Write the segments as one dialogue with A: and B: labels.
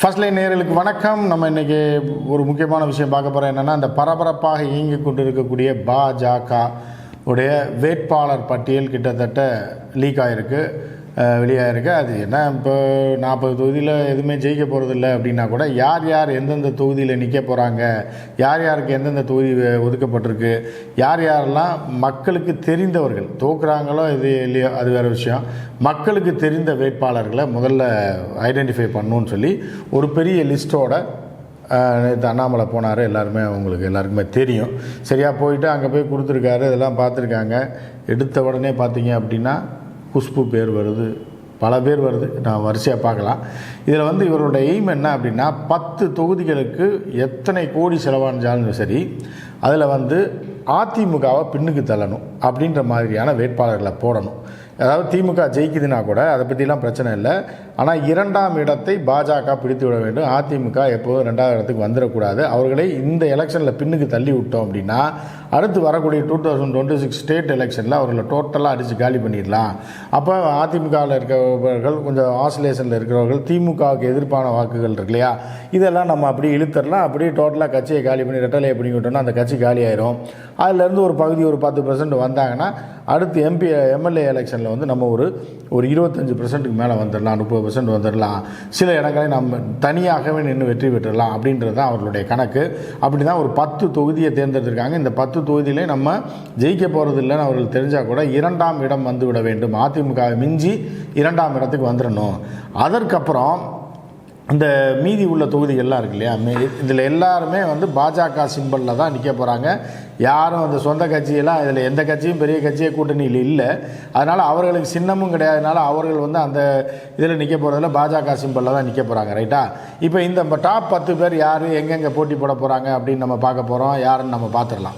A: First line நேர்களுக்கு வணக்கம். நம்ம இன்றைக்கி ஒரு முக்கியமான விஷயம் பார்க்க போகிறோம் என்னென்னா இந்த பரபரப்பாக இயங்கி கொண்டு இருக்கக்கூடிய பாஜக உடைய வேட்பாளர் பட்டியல் கிட்டத்தட்ட லீக் ஆகிருக்கு வெளியாகிருக்கு அது என்ன இப்போ நாற்பது தொகுதியில் எதுவுமே ஜெயிக்க போகிறதில்ல அப்படின்னா கூட யார் யார் எந்தெந்த தொகுதியில் நிற்க போகிறாங்க யார் யாருக்கு எந்தெந்த தொகுதி ஒதுக்கப்பட்டிருக்கு? யார் யாரெல்லாம் மக்களுக்கு தெரிந்தவர்கள் தோக்குறாங்களோ இது இல்லையோ அது வேறு விஷயம். மக்களுக்கு தெரிந்த வேட்பாளர்களை முதல்ல ஐடென்டிஃபை பண்ணணும்னு சொல்லி ஒரு பெரிய லிஸ்ட்டோட நேற்று அண்ணாமலை போனார் எல்லாருமே அவங்களுக்கு எல்லாருக்குமே தெரியும். சரியாக போயிட்டு அங்கே போய் கொடுத்துருக்காரு இதெல்லாம் பார்த்துருக்காங்க. எடுத்த உடனே பார்த்தீங்க அப்படின்னா குஷ்பு பேர் வருது பல பேர் வருது. நான் வரிசையாக பார்க்கலாம். இதில் வந்து இவரோட எய்ம் என்ன அப்படின்னா பத்து தொகுதிகளுக்கு எத்தனை கோடி செலவானாலும் சரி அதில் வந்து அதிமுகவை பின்னுக்கு தள்ளணும் அப்படின்ற மாதிரியான வேட்பாளர்களை போடணும். அதாவது திமுக ஜெயிக்குதுன்னா கூட அதை பற்றிலாம் பிரச்சனை இல்லை. ஆனால் இரண்டாம் இடத்தை பாஜக பிடித்து விட வேண்டும். அதிமுக எப்போதும் ரெண்டாவது இடத்துக்கு வந்துடக்கூடாது. அவர்களை இந்த எலெக்ஷனில் பின்னுக்கு தள்ளி விட்டோம் அப்படின்னா அடுத்து வரக்கூடிய two thousand twenty six state எலெக்ஷனில் அவர்களை டோட்டலாக அடித்து காலி பண்ணிடலாம். அப்போ அதிமுகவில் இருக்கிறவர்கள் கொஞ்சம் ஆசிலேஷனில் இருக்கிறவர்கள் திமுகவுக்கு எதிர்ப்பான வாக்குகள் இருக்கு இல்லையா? இதெல்லாம் நம்ம அப்படி இழுத்துடலாம். அப்படி டோட்டலாக கட்சியை காலி பண்ணி ரெட்டலையை பண்ணி விட்டோம்னா அந்த கட்சி காலி ஆயிரும் அதுலேருந்து ஒரு பகுதி ஒரு பத்து பர்சன்ட் வந்தாங்கன்னா அடுத்து எம்பி எம்எல்ஏ எலெக்ஷனில் வந்து நம்ம ஒரு ஒரு இருபத்தஞ்சி பர்சன்ட்டுக்கு மேலே வந்துடலாம் முப்பது பர்சன்ட் வந்துடலாம் சில இடங்களை நம்ம தனியாகவே நின்று வெற்றி பெற்றலாம் அப்படின்றது தான் அவர்களுடைய கணக்கு. அப்படி தான் ஒரு பத்து தொகுதியை தேர்ந்தெடுத்திருக்காங்க. இந்த பத்து தொகுதியிலே நம்ம ஜெயிக்க போகிறது இல்லைன்னு அவர்கள் தெரிஞ்சால் கூட இரண்டாம் இடம் வந்து விட வேண்டும். அதிமுகவை மிஞ்சி இரண்டாம் இடத்துக்கு வந்துடணும் அதற்கப்புறம் இந்த மீதி உள்ள தொகுதிகள்லாம் இருக்கு இல்லையா? இதில் எல்லாருமே வந்து பாஜக சிம்பலில் தான் நிற்க போகிறாங்க யாரும் அந்த சொந்த கட்சியெல்லாம் இதில் எந்த கட்சியும் பெரிய கட்சியே கூட்டணியில் இல்லை. அதனால் அவர்களுக்கு சின்னமும் கிடையாதுனால அவர்கள் வந்து அந்த இதில் நிற்க போகிறதுல பாஜக சிம்பலில் தான் நிற்க போகிறாங்க ரைட்டா இப்போ இந்த டாப் பத்து பேர் யார் எங்கெங்கே போட்டி போட போகிறாங்க அப்படின்னு நம்ம பார்க்க போகிறோம் யாருன்னு நம்ம பார்த்துடலாம்.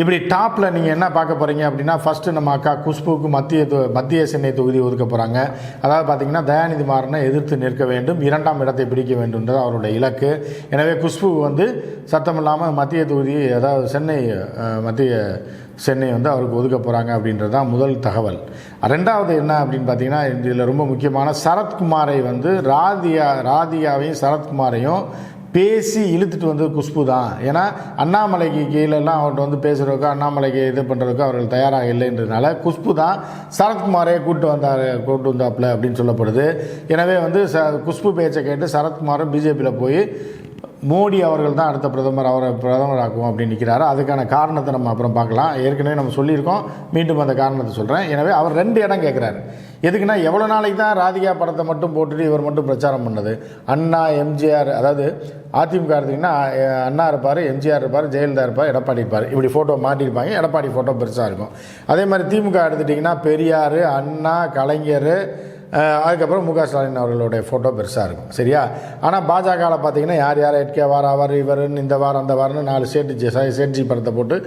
A: இப்படி டாப்பில் நீங்கள் என்ன பார்க்க போகிறீங்க அப்படின்னா ஃபஸ்ட்டு நம்ம அக்கா குஷ்புக்கு மத்திய மத்திய சென்னை தொகுதி ஒதுக்க போகிறாங்க அதாவது பார்த்தீங்கன்னா தயாநிதி மாறனை எதிர்த்து நிற்க வேண்டும் இரண்டாம் இடத்தை பிடிக்க வேண்டும்ன்றது அவருடைய இலக்கு. எனவே குஷ்பு வந்து சத்தமில்லாமல் மத்திய தொகுதி அதாவது சென்னை மத்திய சென்னை வந்து அவருக்கு ஒதுக்க போகிறாங்க அப்படின்றது தான் முதல் தகவல். ரெண்டாவது என்ன அப்படின்னு பார்த்தீங்கன்னா இதில் ரொம்ப முக்கியமான சரத்குமாரை வந்து ராதியா ராதியாவையும் சரத்குமாரையும் பேசி இழுத்துட்டு வந்து குஷ்பு தான். ஏன்னா அண்ணாமலைக்கு கீழெல்லாம் அவர்கிட்ட வந்து பேசுகிறதுக்கோ அண்ணாமலைக்கு இது பண்ணுறதுக்கோ அவர்கள் தயாராக இல்லைன்றதுனால குஷ்பு தான் சரத்குமாரே கூப்பிட்டு வந்தார் கூப்பிட்டு வந்தாப்புல அப்படின்னு சொல்லப்படுது. எனவே வந்து ச குஷ்பு பேச்சை கேட்டு சரத்குமாரும் பிஜேபியில் போய் மோடி அவர்கள் தான் அடுத்த பிரதமர் அவரை பிரதமர் ஆக்குவோம் அப்படின்னு நிற்கிறாரு அதுக்கான காரணத்தை நம்ம அப்புறம் பார்க்கலாம். ஏற்கனவே நம்ம சொல்லியிருக்கோம். மீண்டும் அந்த காரணத்தை சொல்கிறேன் எனவே அவர் ரெண்டு இடம் கேட்குறாரு எதுக்குன்னா எவ்வளோ நாளைக்கு தான் ராதிகா படத்தை மட்டும் போட்டுட்டு இவர் மட்டும் பிரச்சாரம் பண்ணது? அண்ணா எம்ஜிஆர் அதாவது அதிமுக எடுத்திங்கன்னா அண்ணா இருப்பார் எம்ஜிஆர் இருப்பார் ஜெயலலிதா இருப்பார் எடப்பாடி இருப்பார். இப்படி ஃபோட்டோ மாட்டியிருப்பாங்க. எடப்பாடி ஃபோட்டோ பெருசாக இருக்கும். அதே மாதிரி திமுக எடுத்துட்டிங்கன்னா பெரியார் அண்ணா கலைஞர் அதுக்கப்புறம் முக ஸ்டாலின் அவர்களுடைய ஃபோட்டோ பெருசாக இருக்கும். சரியா? ஆனால் பாஜகவில் பார்த்தீங்கன்னா யார் யார் எட்கே வார் அவர் இவருன்னு இந்த வாரம் அந்த வாரம்னு நாலு சேட்டு சேட்ஜி படத்தை போட்டு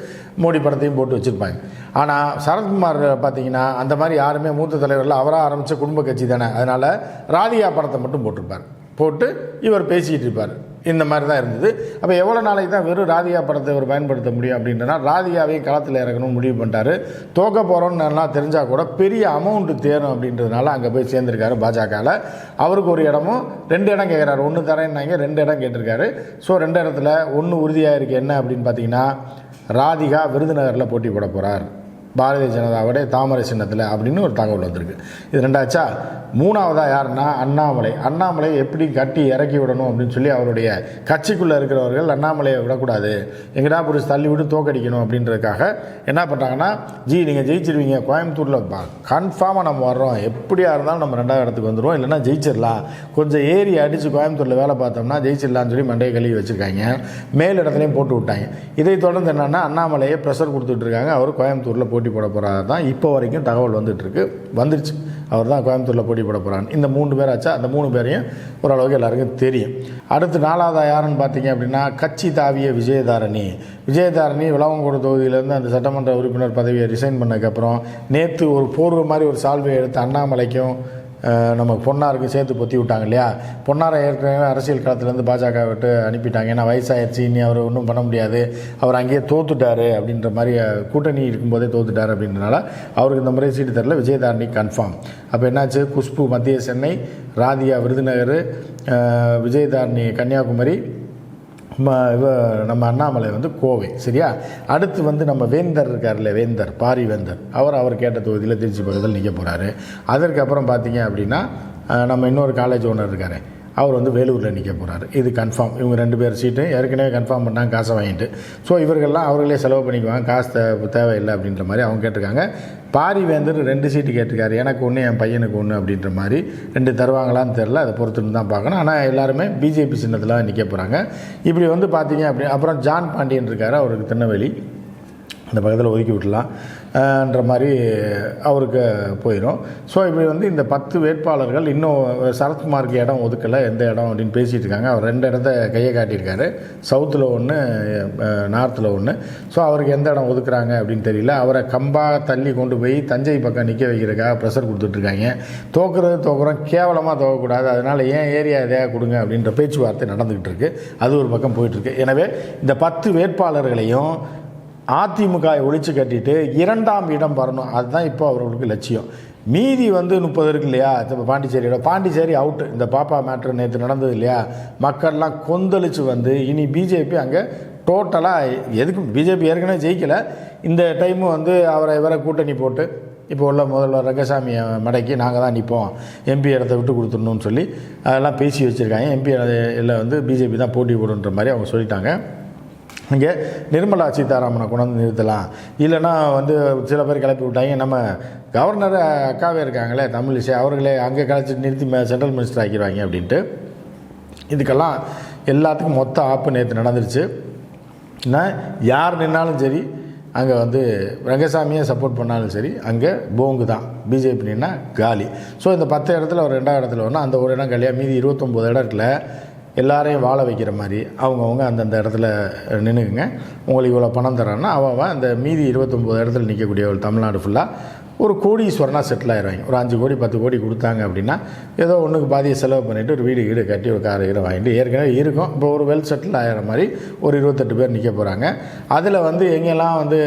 A: மோடி படத்தையும் போட்டு வச்சுருப்பாங்க. ஆனால் சரத்குமார் பார்த்தீங்கன்னா அந்த மாதிரி யாருமே மூத்த தலைவர்கள் அவராக ஆரம்பித்த குடும்ப கட்சி தானே. அதனால் ராதிகா படத்தை மட்டும் போட்டிருப்பார். போட்டு இவர் பேசிக்கிட்டு இருப்பார். இந்த மாதிரி தான் இருந்தது. அப்போ எவ்வளோ நாளைக்கு தான் வெறும் ராதிகா படத்தை இவர் பயன்படுத்த முடியும் அப்படின்றனா ராதிகாவையும் களத்தில் இறக்கணும்னு முடிவு பண்ணிட்டாரு. தோக்க போகிறோன்னு நல்லா தெரிஞ்சால் கூட பெரிய அமௌண்ட்டு தேரும் அப்படின்றதுனால அங்கே போய் சேர்ந்துருக்காரு பாஜகவில் அவருக்கு ஒரு இடமும் ரெண்டு இடம் கேட்குறாரு ஒன்று தரேன்னாங்க ரெண்டு இடம் கேட்டிருக்காரு. ஸோ ரெண்டு இடத்துல ஒன்று உறுதியாக இருக்குது என்ன அப்படின்னு பார்த்தீங்கன்னா ராதிகா விருதுநகரில் போட்டி போட போகிறார் பாரதிய ஜனதாவுடைய தாமரை சின்னத்தில் அப்படின்னு ஒரு தகவல் வந்திருக்கு. இது ரெண்டாச்சா? மூணாவதாக யாருன்னா அண்ணாமலை. அண்ணாமலை எப்படி கட்டி இறக்கி விடணும் அப்படின்னு சொல்லி அவருடைய கட்சிக்குள்ளே இருக்கிறவர்கள் அண்ணாமலையை விடக்கூடாது. எங்கடா பிடிச்சி தள்ளி விட்டு தோக்கடிக்கணும் அப்படின்றதுக்காக என்ன பண்ணுறாங்கன்னா ஜி நீங்கள் ஜெயிச்சிருவீங்க. கோயம்புத்தூரில் கன்ஃபார்மாக நம்ம வர்றோம். எப்படியா இருந்தாலும் நம்ம ரெண்டாவது இடத்துக்கு வந்துடுவோம் இல்லைன்னா ஜெயிச்சிடலாம். கொஞ்சம் ஏறி அடித்து கோயம்புத்தூரில் வேலை பார்த்தோம்னா ஜெயிச்சிடலாம்னு சொல்லி மண்டையை கழுவி வச்சுருக்காங்க. மேல் இடத்துலையும் போட்டு விட்டாங்க. இதை தொடர்ந்து என்னென்னா அண்ணாமலையை ப்ரெஷர் கொடுத்துட்ருக்காங்க அவர் கோயம்புத்தூரில் போட்டி போட போகிறாரு தான் இப்போ வரைக்கும் தகவல் வந்துட்டுருக்கு வந்துருச்சு. அவர் தான் கோயம்புத்தூரில் போட்டி போட போகிறான்னு இந்த மூணு பேர் ஆச்சா? அந்த மூணு பேரையும் ஓரளவுக்கு எல்லாருக்கும் தெரியும். அடுத்து நாலாவது யாருன்னு பார்த்தீங்க அப்படின்னா கட்சி தாவிய விஜயதாரணி. விஜயதாரணி விளவங்கோடு தொகுதியிலேருந்து அந்த சட்டமன்ற உறுப்பினர் பதவியை ரிசைன் பண்ணதுக்கப்புறம் நேற்று ஒரு போர்வை மாதிரி ஒரு சால்வையை எடுத்து அண்ணாமலைக்கும் நம்ம பொன்னாருக்கு சேர்த்து பொத்தி விட்டாங்க இல்லையா? பொன்னாரை ஏற்கனவே அரசியல் காலத்துலேருந்து பாஜக விட்டு அனுப்பிட்டாங்க. ஏன்னா வயசாயிருச்சு. இனி அவர் ஒன்றும் பண்ண முடியாது. அவர் அங்கேயே தோத்துட்டாரு அப்படின்ற மாதிரி கூட்டணி இருக்கும்போதே தோத்துட்டார் அப்படின்றனால அவருக்கு இந்த முறை சீட்டு தரல. விஜயதாரணி கன்ஃபார்ம் அப்போ என்னாச்சு? குஷ்பு மத்திய சென்னை ராதியா விருதுநகர் விஜயதாரணி கன்னியாகுமரி நம்ம அண்ணாமலை வந்து கோவை சரியா? அடுத்து வந்து நம்ம வேந்தர் இருக்கார்ல வேந்தர் பாரி வேந்தர் அவர் அவர் கேட்ட தொகுதியில் திருச்சி பக்கத்தில் நிற்க போகிறாரு அதற்கப்புறம் பார்த்தீங்க அப்படின்னா நம்ம இன்னொரு காலேஜ் ஓனர் இருக்காரு. அவர் வந்து வேலூரில் நிற்க போகிறாரு இது கன்ஃபார்ம் இவங்க ரெண்டு பேர் சீட்டு ஏற்கனவே கன்ஃபார்ம் பண்ணாங்க காசை வாங்கிட்டு. ஸோ இவர்கள்லாம் அவர்களே செலவு பண்ணிக்குவாங்க. காசு தே தேவையில்லை அப்படின்ற மாதிரி அவங்க கேட்டிருக்காங்க. பாரி வேந்தர் ரெண்டு சீட்டு கேட்டிருக்காரு. எனக்கு ஒன்று என் பையனுக்கு ஒன்று அப்படின்ற மாதிரி ரெண்டு தருவாங்களான்னு தெரில அதை பொறுத்துன்னு தான் பார்க்கணும். ஆனால் எல்லாருமே பிஜேபி சின்னத்தில் நிற்க போகிறாங்க இப்படி வந்து பார்த்தீங்க அப்படி அப்புறம் ஜான் பாண்டியன் இருக்கார். அவருக்கு திருநெல்வேலி. அந்த பக்கத்தில் ஒதுக்கி விடலாம் ன்ற மாதிரி அவருக்கு போயிடும். ஸோ இப்படி வந்து இந்த பத்து வேட்பாளர்கள் இன்னும் சரத்குமாருக்கு இடம் ஒதுக்கலை எந்த இடம் அப்படின்னு பேசிகிட்டு இருக்காங்க. அவர் ரெண்டு இடத்த கையை காட்டியிருக்காரு. சவுத்தில் ஒன்று நார்த்தில் ஒன்று ஸோ அவருக்கு எந்த இடம் ஒதுக்குறாங்க அப்படின்னு தெரியல. அவரை கம்பாக தள்ளி கொண்டு போய் தஞ்சை பக்கம் நிற்க வைக்கிறதுக்காக ப்ரெஷர் கொடுத்துட்ருக்காங்க தோக்குறது தோக்குறோம் கேவலமாக தோக்கக்கூடாது. அதனால் ஏன் ஏரியா எதையா கொடுங்க அப்படின்ற பேச்சுவார்த்தை நடந்துக்கிட்டு இருக்குது அது ஒரு பக்கம் போயிட்டுருக்கு எனவே இந்த பத்து வேட்பாளர்களையும் அதிமுக ஒழிச்சு கட்டிட்டு இரண்டாம் இடம் வரணும். அதுதான் இப்போ அவர்களுக்கு லட்சியம். மீதி வந்து முப்பது இருக்கு இல்லையா? இப்போ பாண்டிச்சேரியோட பாண்டிச்சேரி அவுட்டு இந்த பாப்பா மேட்ரு நேற்று நடந்தது இல்லையா? மக்கள்லாம் கொந்தளிச்சு வந்து இனி பிஜேபி அங்கே டோட்டலாக எதுக்கும் பிஜேபி ஏற்கனவே ஜெயிக்கலை. இந்த டைமு வந்து அவரை இவரை கூட்டணி போட்டு இப்போ உள்ள முதல்வர் ரங்கசாமியை மடக்கி நாங்கள் தான் நிற்போம் எம்பி இடத்த விட்டு கொடுத்துடணும்னு சொல்லி அதெல்லாம் பேசி வச்சுருக்காங்க. எம்பி இல்லை வந்து பிஜேபி தான் போட்டி போடுன்ற மாதிரி அவங்க சொல்லிட்டாங்க. இங்கே நிர்மலா சீதாராமனை கொண்டு வந்து நிறுத்தலாம். இல்லைன்னா வந்து சில பேர் கிளப்பி விட்டாங்க. நம்ம கவர்னர் அக்காவே இருக்காங்களே தமிழிசை அவர்களே அங்கே கிளச்சி நிறுத்தி சென்ட்ரல் மினிஸ்டர் ஆக்கிடுவாங்க அப்படின்ட்டு. இதுக்கெல்லாம் எல்லாத்துக்கும் மொத்த ஆப்பு நேற்று நடந்துருச்சு. யார் நின்னாலும் சரி அங்கே வந்து ரங்கசாமியை சப்போர்ட் பண்ணாலும் சரி அங்கே போங்கு தான். பிஜேபி நின்னா காலி. ஸோ இந்த பத்து இடத்துல ஒரு ரெண்டாவது இடத்துல வரணும் அந்த ஒரு இடம் காலியாக மீதி இருபத்தொம்போது இடத்துல எல்லாரையும் வாழ வைக்கிற மாதிரி அவங்கவுங்க அந்தந்த இடத்துல நின்றுக்குங்க உங்களுக்கு இவ்வளோ பணம் தரான்னா அவன் அவன் அந்த மீதி இருபத்தொம்போது இடத்துல நிற்கக்கூடிய ஒரு தமிழ்நாடு ஃபுல்லாக ஒரு கோடீஸ்வரனாக செட்டில் ஆயிடுவாங்க. ஒரு அஞ்சு கோடி பத்து கோடி கொடுத்தாங்க அப்படின்னா ஏதோ ஒன்றுக்கு பாதியை செலவு பண்ணிவிட்டு ஒரு வீடு வீடு கட்டி ஒரு கார் கீரை வாங்கிட்டு ஏற்கனவே இருக்கும். இப்போ ஒரு வெல் செட்டில் ஆகிற மாதிரி ஒரு இருபத்தெட்டு பேர் நிற்க போகிறாங்க அதில் வந்து எங்கெல்லாம் வந்து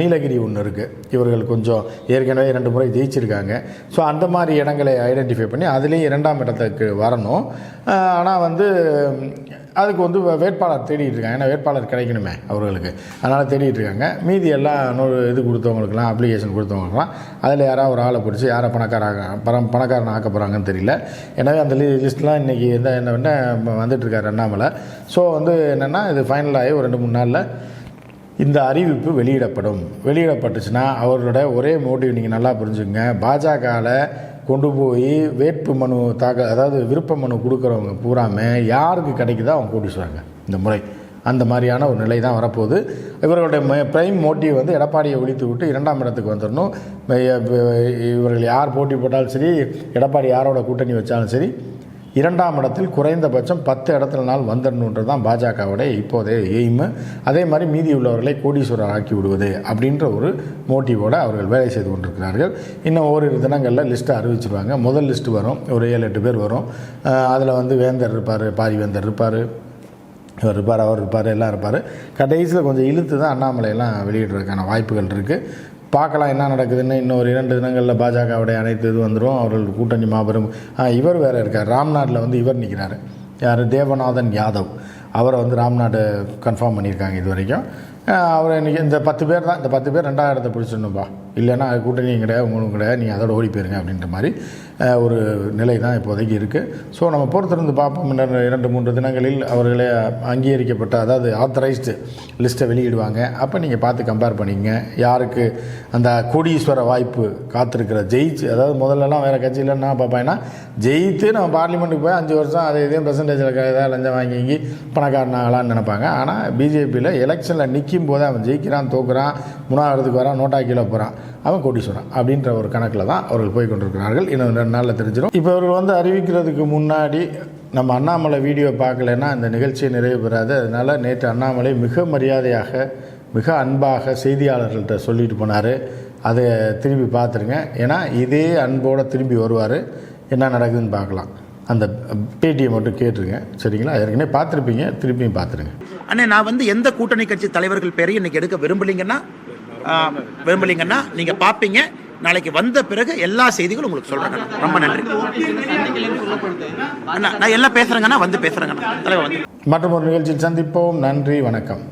A: நீலகிரி ஒன்று இருக்குது இவர்கள் கொஞ்சம் ஏற்கனவே ரெண்டு முறை ஜெயிச்சிருக்காங்க. ஸோ அந்த மாதிரி இடங்களை ஐடென்டிஃபை பண்ணி அதுலேயும் இரண்டாம் இடத்துக்கு வரணும். ஆனால் வந்து அதுக்கு வந்து வேட்பாளர் தேடிட்டு இருக்காங்க. ஏன்னா வேட்பாளர் கிடைக்கணுமே அவர்களுக்கு. அதனால் தேடிட்டு இருக்காங்க. மீதி எல்லாம் இன்னொரு இது கொடுத்தவங்களுக்குலாம் அப்ளிகேஷன் கொடுத்தவங்களுக்குலாம் அதில் யாராவது ஒரு ஆளை பிடிச்சி யாரை பணக்காராக பணம் பணக்காரன் ஆக்க போகிறாங்கன்னு தெரியல. எனவே அந்த லி லிஸ்ட்லாம் இன்றைக்கி எந்த என்ன வந்துட்டுருக்காரு அண்ணாமலை. ஸோ வந்து என்னென்னா இது ஃபைனல் ஆகி ஒரு ரெண்டு மூணு நாளில் இந்த அறிவிப்பு வெளியிடப்படும். வெளியிடப்பட்டுச்சுன்னா அவரோட ஒரே மோட்டிவ் நீங்கள் நல்லா புரிஞ்சுங்க பாஜகவில் கொண்டு போய் வேட்பு மனு தாக்கல் அதாவது விருப்ப மனு கொடுக்குறவங்க பூராமே யாருக்கு கிடைக்குதோ அவங்க கூட்டிச்சுவாங்க இந்த முறை. அந்த மாதிரியான ஒரு நிலை தான் வரப்போகுது. இவர்களுடைய பிரைம் மோட்டிவ் வந்து எடப்பாடியை ஒழித்து விட்டு இரண்டாம் இடத்துக்கு வந்துடணும். இவர்கள் யார் போட்டி போட்டாலும் சரி எடப்பாடி யாரோட கூட்டணி வச்சாலும் சரி இரண்டாம் இடத்தில் குறைந்தபட்சம் பத்து இடத்துல நாள் வந்துடணுன்றது தான் பாஜகவுடைய இப்போதைய எய்மு அதே மாதிரி மீதி உள்ளவர்களை கோடீஸ்வரர் ஆக்கி விடுவது அப்படின்ற ஒரு மோட்டிவோடு அவர்கள் வேலை செய்து கொண்டிருக்கிறார்கள். இன்னும் ஓரிரு தினங்களில் லிஸ்ட்டை அறிவிச்சிருவாங்க. முதல் லிஸ்ட்டு வரும். ஒரு ஏழு எட்டு பேர் வரும். அதில் வந்து வேந்தர் இருப்பார் பாரிவேந்தர் இருப்பார். இவர் இருப்பார் அவர் இருப்பார் எல்லாம் இருப்பார். கடைசியில் கொஞ்சம் இழுத்து தான் அண்ணாமலையெல்லாம் வெளியிடுறதுக்கான வாய்ப்புகள் இருக்குது பார்க்கலாம் என்ன நடக்குதுன்னு. இன்னும் ஒரு இரண்டு தினங்களில் பாஜகவுடைய அனைத்து இது வந்துடும் அவர்கள் கூட்டணி மாபெரும். இவர் வேறு இருக்கார். ராம்நாட்டில் வந்து இவர் நிற்கிறாரு யார்? தேவநாதன் யாதவ். அவரை வந்து ராம்நாடு கன்ஃபார்ம் பண்ணியிருக்காங்க இது வரைக்கும் அவர் இன்றைக்கி இந்த பத்து பேர் தான். இந்த பத்து பேர் ரெண்டாயிரத்தை பிடிச்சிடணும்ப்பா இல்லைன்னா கூட்டணியும் கிடையாது உங்களுக்கு கிடையாது நீங்கள் அதோட ஓடி போயிருங்க அப்படின்ற மாதிரி ஒரு நிலை தான் இப்போதைக்கு இருக்குது ஸோ நம்ம பொறுத்திருந்து பார்ப்போம். இன்னும் இரண்டு மூன்று தினங்களில் அவர்களே அங்கீகரிக்கப்பட்ட அதாவது ஆத்தரைஸ்டு லிஸ்ட்டை வெளியிடுவாங்க. அப்போ நீங்கள் பார்த்து கம்பேர் பண்ணிக்கங்க. யாருக்கு அந்த கோடீஸ்வர வாய்ப்பு காத்திருக்கிற ஜெயிச்சு அதாவது முதல்லலாம் வேறு கட்சியில் என்ன பார்ப்பேன்னா ஜெயித்து நம்ம பார்லிமெண்ட்டுக்கு போய் அஞ்சு வருஷம் அதை இதையும் பெர்சன்டேஜில் ஏதாவது லஞ்சம் வாங்கி வாங்கி பணக்காரன் ஆகலான்னு நினைப்பாங்க. ஆனால் பிஜேபியில் எலெக்ஷனில் நிற்கும் போது அவன் ஜெயிக்கிறான் தோக்குறான் மூணாவதுக்கு வரான் நோட்டா போகிறான் அவன் கோடீஸ்வரன் அப்படின்ற ஒரு கணக்கில் தான் அவர்கள் போய் கொண்டிருக்கிறார்கள். இன்னும் ரெண்டு நாளில் தெரிஞ்சிடும் இப்போ இவர்கள் வந்து அறிவிக்கிறதுக்கு முன்னாடி நம்ம அண்ணாமலை வீடியோ பார்க்கலைன்னா இந்த நிகழ்ச்சியை நிறைவு பெறாது. அதனால் நேற்று அண்ணாமலை மிக மரியாதையாக மிக அன்பாக செய்தியாளர்கள்ட்ட சொல்லிட்டு போனார். அதை திரும்பி பார்த்துருங்க. ஏன்னா இதே அன்போடு திரும்பி வருவார். என்ன நடக்குதுன்னு பார்க்கலாம். அந்த பேட்டியை மட்டும் கேட்டுருங்க. சரிங்களா? ஏற்கனவே பார்த்துருப்பீங்க. திருப்பியும் பார்த்துருங்க.
B: அண்ணே நான் வந்து எந்த கூட்டணி கட்சி தலைவர்கள் பேரையும் இன்னைக்கு எடுக்க விரும்பலைங்கன்னா ஆ, விரும்பலீங்கன்னா நீங்க பார்ப்பீங்க நாளைக்கு வந்த பிறகு எல்லா செய்திகளும் உங்களுக்கு சொல்றேங்க ரொம்ப நன்றி. அண்ணா நான் எல்லாம் பேசுறேங்கண்ணா வந்து பேசுகிறேங்கண்ணா தலைவர் வந்து.
A: மற்றும் ஒரு நிகழ்ச்சியில் சந்திப்போம். நன்றி வணக்கம்.